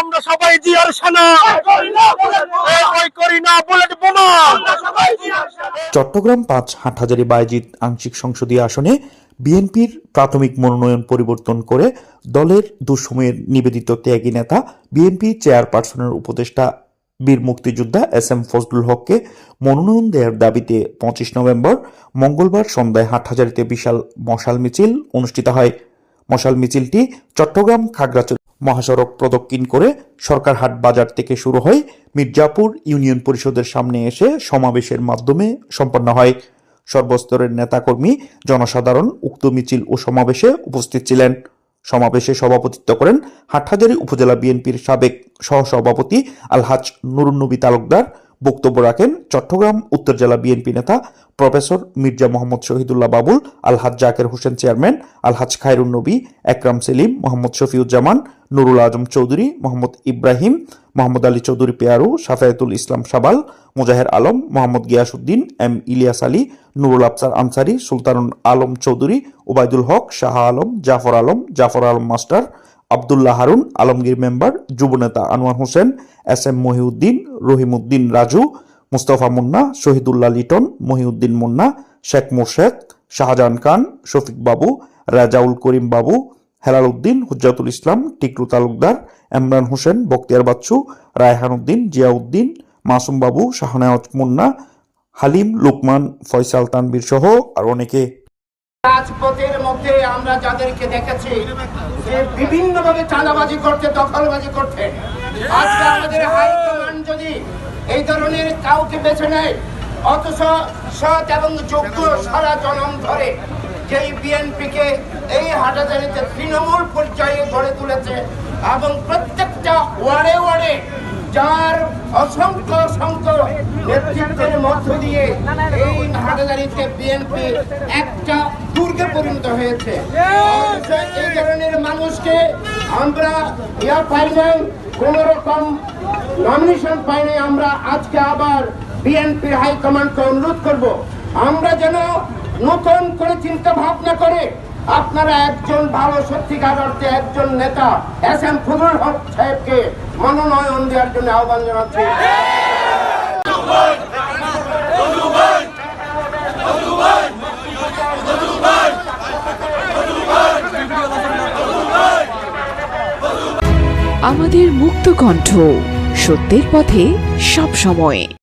আমরা সবাই জিয়ার সেনা। চট্টগ্রাম পাঁচ হাটহাজারী বায়জিৎ আংশিক সংসদীয় আসনে বিএনপির প্রাথমিক মনোনয়ন পরিবর্তন করে দলের দুঃসময়ের নিবেদিত ত্যাগী নেতা, বিএনপি চেয়ারপারসনের উপদেষ্টা বীর মুক্তিযোদ্ধা এস এম ফজলুল হককে মনোনয়ন দেওয়ার দাবিতে পঁচিশ নভেম্বর মঙ্গলবার সন্ধ্যায় হাটহাজারীতে বিশাল মশাল মিছিল অনুষ্ঠিত হয়। মশাল মিছিলটি চট্টগ্রাম খাগড়াছড়ি মহাসড়ক প্রদক্ষিণ করে সরকারহাট বাজার থেকে শুরু হয় মির্জাপুর ইউনিয়ন পরিষদের সামনে এসে সমাবেশের মাধ্যমে সম্পন্ন হয়। সর্বস্তরের নেতাকর্মী, জনসাধারণ উক্ত মিছিল ও সমাবেশে উপস্থিত ছিলেন। সমাবেশে সভাপতিত্ব করেন হাটহাজারী উপজেলা বিএনপির সাবেক সহসভাপতি আলহাজ নুরুন্নবী তালুকদার বক্তব্য রাখেন চট্টগ্রাম উত্তর জেলা বিএনপি নেতা professor Mirza Mohammad Shahidullah Babul, Alhaj Zaker Hossain chairman, Alhaj Khairun Nabi, Ekram Selim, Mohammad Shafiuzzaman, Nurul Azam Chowdhury, Mohammad Ibrahim, Mohammad Ali Chowdhury Pearu Safayatul Islam Sabal, Mujaher Alam, Mohammad Giasuddin M Ilias Ali, Nurul Afsar Ansari, Sultanul Alam Chowdhury Obaidul Haque, Shah Alam, Jafar Alam Jafar Alam master Abdullah Harun, Alamgir member, যুবনেতা Anwar Hossain, S M Mohiuddin, Rahimuddin Raju, Mustafa Munna, Shahidullah Liton, Mohiuddin Munna, Sheikh Morshed, Shahjahan Khan, Shafiq Babu, Rajaul করিম বাবু, হেলাল উদ্দিন, হুজ্জাতুল ইসলাম, টিকরু তালুকদার এমরান হোসেন বক্তিয়ার বাচ্চু, রায়হান উদ্দিন, জিয়াউদ্দিন, মাসুম বাবু শাহনায়াজ মুন্না, হালিম, লুকমান, ফয়সাল তানবীর সহ আর অনেকে। রাজপথের মধ্যে আমরা যাদেরকে দেখেছি, যে বিভিন্ন ভাবে চাঁদাবাজি করতে দখলবাজি করতে আজকে আমাদের হাইকমান্ড যদি এই ধরনের কাউকে বেছে নেয়, অথচ সৎ এবং যোগ্য সারা জনম ধরে যেই বিএনপিকে এই হাটাজারিতে তৃণমূল পর্যায়ে গড়ে তুলেছে এবং প্রত্যেকটা ওয়ার্ডে ওয়ার্ডে যার অসংখ্য অসংখ্য নেতৃত্বের মধ্য দিয়ে এই হাটাদারিতে বিএনপি একটা পরিণত হয়েছে। এই ধরনের মানুষকে আমরা ইয়া পাই নাই কোন রকম নমিনেশন পাইনি আমরা আজকে আবার বিএনপি হাইকমান্ডকে অনুরোধ করব। আমরা যেন নতুন করে চিন্তা ভাবনা করে আপনারা একজন ভালো সত্যিকার অর্থে একজন নেতা এস এম ফজল হক সাহেবকে মনোনয়ন দেওয়ার জন্য আহ্বান জানাচ্ছি। আমাদের মুক্ত কণ্ঠ সত্যের পথে সব সময়